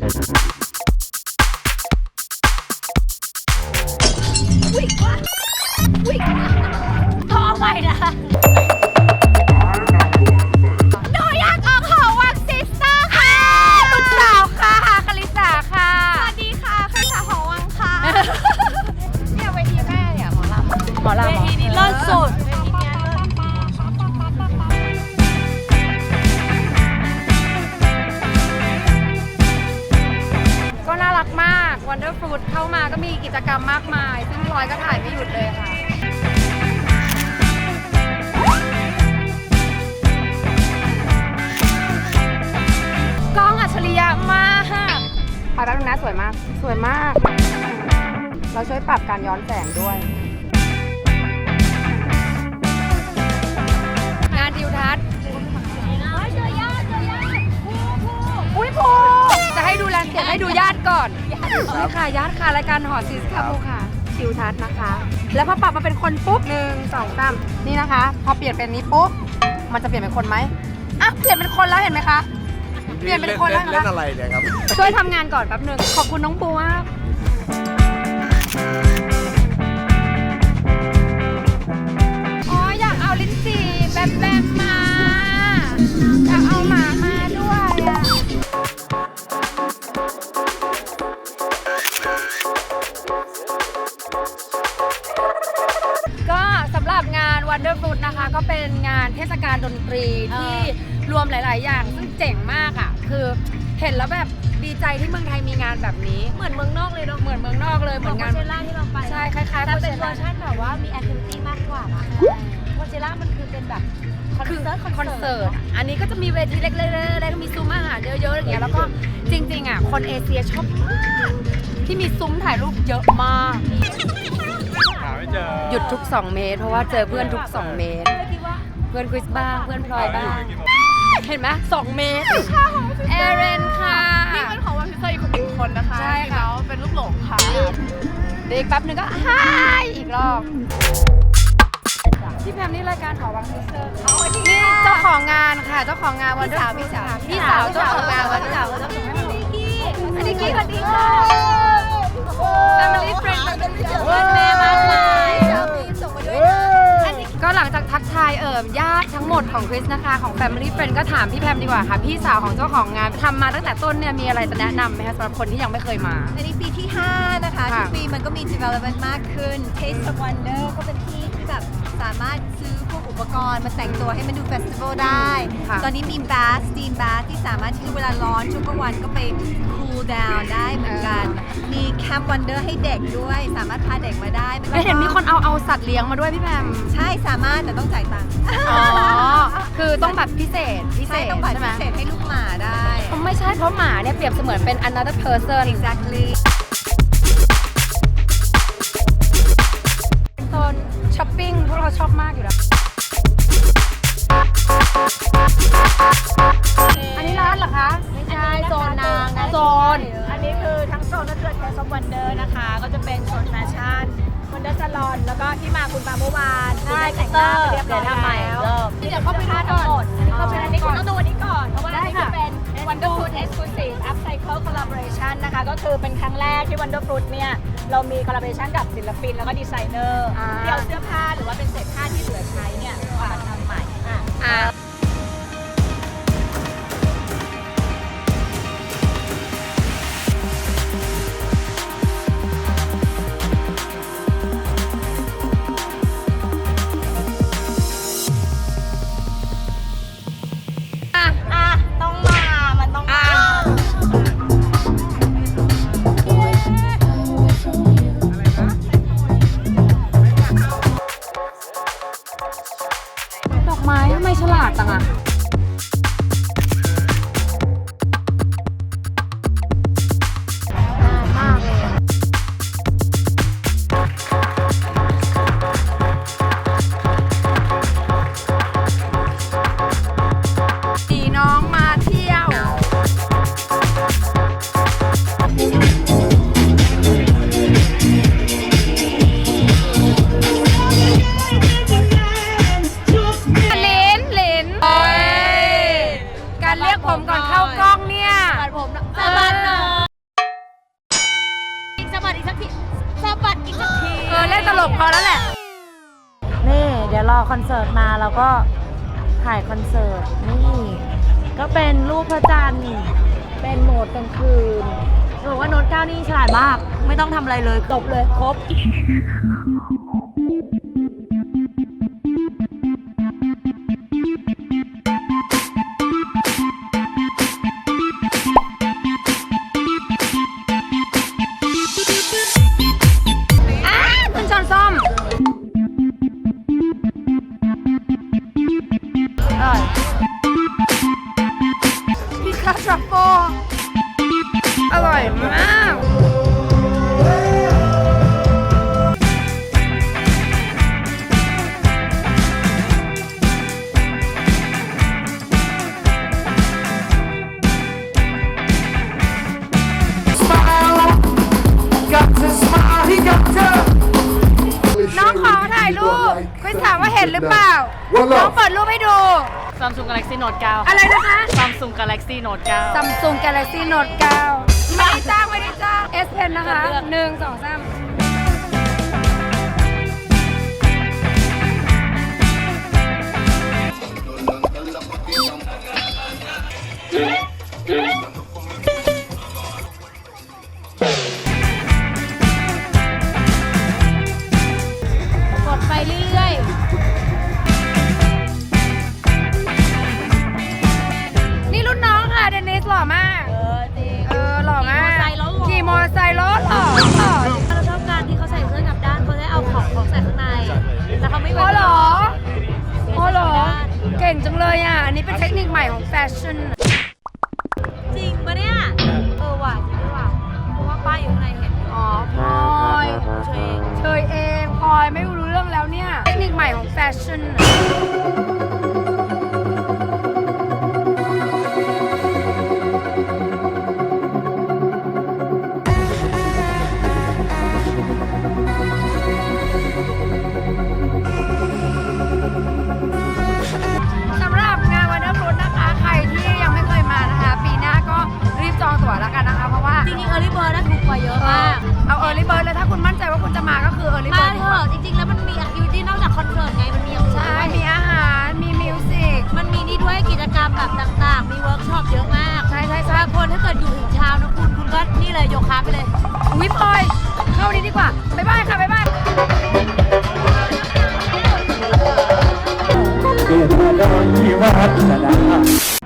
วิ่งวะวิ่งวะท้องไหมนะ มาย ซึ่งพลอยก็ถ่ายไม่หยุดเลยค่ะ กล้องอัจฉริยะมากไปแป๊บนึงนะสวยมาก สวยมาก เราช่วยปรับการย้อนแสงด้วย นี่ค่ะญาติค่ะรายการหอซิสค่ะภูค่ะทิวทัศน์นะคะ แล้วพอปรับมาเป็นคนปุ๊บหนึ่งสองสามนี่นะคะ พอเปลี่ยนเป็นนี้ปุ๊บมันจะเปลี่ยนเป็นคนไหมอะเปลี่ยนเป็นคนแล้วเห็นไหมคะ เปลี่ยนเป็นคนแล้วเล่นนะอะไรเนี่ยครับ ช่วยทำงานก่อนแป๊บหนึ่งขอบคุณน้องปูมากอ๋ออยากเอาลิ้นจี่แบมแบมมาายๆ อย่าง ซึ่งเจ๋งมากอะ คือเห็นแล้วแบบดีใจที่เมืองไทยมีงานแบบนี้ เหมือนเมืองนอกเลยเนาะ เหมือนเมืองนอกเลยเหมือนงาน โคเชล่าที่เราไปใช่คล้ายๆแต่โคเชเป็นเวอล่าร์ชันแบบว่ามีแอคทิวิตี้มากกว่านะโคเชล่ามันคือเป็นแบบคอนคือเสิร์ตคอนเสิร์ตอะอันนี้ก็จะมีเวทีเล็กๆแล้วก็มีซุ้มอาหารเยอะๆอย่างเงี้ย แล้วก็จริงๆอะ คนเอเชียชอบมากที่มีซุ้มถ่ายรูปเยอะมาก หาไม่เจอหยุดทุก 2 เมตร เพราะว่าเจอเพื่อนทุก 2 เมตรคิดว่าเพื่อนคริสบ้าง เพื่อนพลอยบ้างเห็นไหมสองเมตรเอเรนค่ะ นี่เป็นของวันพิเศษอีกคนหนึ่งคนนะคะใช่ค่ะแล้วเป็นลูกหลงค่ะ เดี๋ยวอีกแป๊บนึงก็ฮายอีกรอบพี่แพมนี่รายการหอวังมิสเตอร์นี่เจ้าของงานค่ะ เจ้าของงานวันพี่สาวพี่สาวพี่สาวเจ้าของงานวันพี่สาวเจ้าของงานนิกกี้นิกกี้สวัสดีค่ะ ของคริสนะคะของ Family Friend ก็ถามพี่แพมดีกว่าค่ะ พี่สาวของเจ้าของงานทำมาตั้งแต่ต้นเนี่ยมีอะไรจะแนะนำไหมคะสำหรับคนที่ยังไม่เคยมา อันนี้ปีที่ 5 นะคะ ค่ะ ทุกปีมันก็มี development มากขึ้น Taste of Wonder ก็เป็นที่ที่ แบบสามารถซื้อพวกอุปกรณ์มาแต่งตัวให้มันดูเฟสติวัลได้ ค่ะ ตอนนี้มี bath steam bath ที่สามารถที่เวลาร้อนช่วงกลางวันก็ไป cool down ได้เหมือนกัน มี Camp Wonder ให้เด็กด้วย สามารถพาเด็กมาได้เอ้ยเห็นมีคนเอาเอาสัตว์เลี้ยงมาด้วยพี่แพมใช่สามารถแต่ต้องจ่ายตังค์อ๋อ คือต้องแบบพิเศษพิเศใช่ษต้องบัตรใช่ไหมพิเศษให้ลูกหมาได้ ไม่ใช่เพราะหมาเนี่ยเปรียบเสมือนเป็น another person exactly ชอบมากอยู่แล้ว อันนี้ร้านเหรอคะ ไม่ใช่โซนนางนะโซน อันนี้คือทั้งโซนก็คือเทสวันเดอร์นะคะ ก็จะเป็นโซนแฟชั่นวันเดอร์ซาลอน แล้วก็ที่มาคุณมาเมื่อวานใช่แต่งหน้าไปเรียบร้อยเดี๋ยวทำใหม่แล้วเริ่มเดี๋ยวเข้าไปดูก่อน Upcycle Collaboration นะคะ ก็คือเป็นครั้งแรกที่ Wonder Fruit เนี่ย เรามี collaboration กับศิลปิน แล้วก็ดีไซเนอร์อ่า ที่เอาเสื้อผ้าหรือว่าเป็นเศษผ้าที่เหลือใช้เนี่ยมาทำใหม่ อะอ่า ตลกพอแล้วแหละ นี่เดี๋ยวรอคอนเสิร์ตมาแล้วก็ถ่ายคอนเสิร์ตนี่ ก็เป็นรูปพระจันทร์เป็นโหมดกลางคืนจะบอกว่าโน้ตเก้านี่ฉลาดมาก ไม่ต้องทำอะไรเลยจบเลยครบับโฟอร่อยมากน้องขอถ่ายรูปคุณถามว่าเห็นหรือเปล่า น้องเปิดรูปให้ดู Samsung Galaxy Note 9อะไรนะคะ Samsung Galaxy Note 9 Samsung Galaxy Note 9 ไม่ได้จ้างไม่ได้จ้าง S Pen นะคะหนึ่งสองสามอืม ชั่นจริงปะเนี่ย เออว่ะจริงด้วยว่ะเพราะว่าป้าอยู่ในเห็นอ๋อพลอยเชยเอเชยเองพลอยไม่รู้เรื่องแล้วเนี่ย เทคนิคใหม่ของแฟชั่น ดอนที่วัดสนา